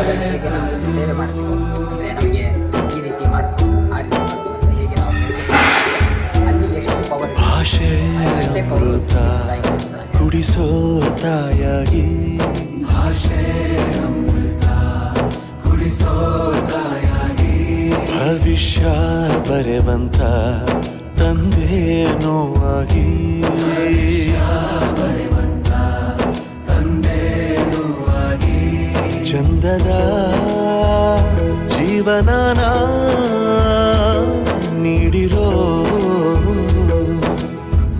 ಸೇವೆ ಮಾಡ್ತೀವಿ ಅಂದರೆ ನಮಗೆ ಈ ರೀತಿ ಮಾಡ್ತೀವಿ ಆ ರೀತಿ ಹೇಗೆ ಅಲ್ಲಿ ಎಷ್ಟು ಪವರ್ ಭಾಷೆ ಕುಡಿಸೋ ತಾಯಾಗಿ. ಭವಿಷ್ಯ ಬರೆವಂತ ತಂದೆ ಆಗಿ ಚಂದದ ಜೀವನಾನ ನೀಡಿರೋ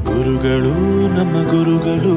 ಗುರುಗಳು ನಮ್ಮ ಗುರುಗಳು.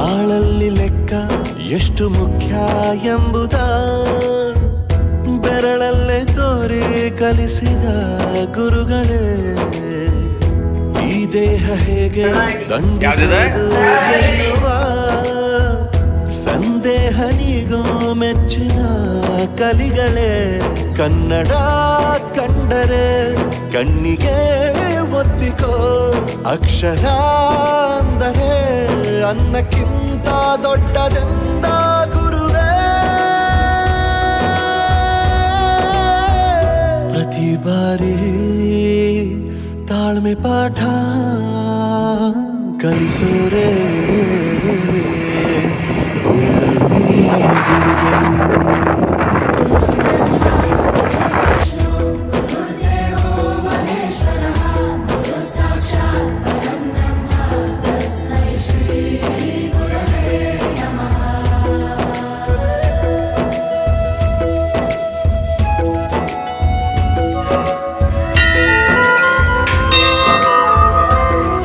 ಬಾಳಲ್ಲಿ ಲೆಕ್ಕ ಎಷ್ಟು ಮುಖ್ಯ ಎಂಬುದ ಬೆರಳಲ್ಲೇ ತೋರಿ ಕಲಿಸಿದ ಗುರುಗಳೇ. ಈ ದೇಹ ಹೇಗೆ ಎನ್ನುವ ಸಂದೇಹ ನೀಗೋ ಮೆಚ್ಚಿನ ಕಲಿಗಳೇ. ಕನ್ನಡ ಕಂಡರೆ ಕಣ್ಣಿಗೆ ಒತ್ತಿಕೋ ಅಕ್ಷರ ಅಂದರೆ ಅನ್ನಕ್ಕಿಂತ ದೊಡ್ಡದೆಂದ ಗುರುವೇ? ಪ್ರತಿ ಬಾರಿ ತಾಳ್ಮೆ ಪಾಠ ಕಲಿಸೋರೆ. ಗುರುಗಳು.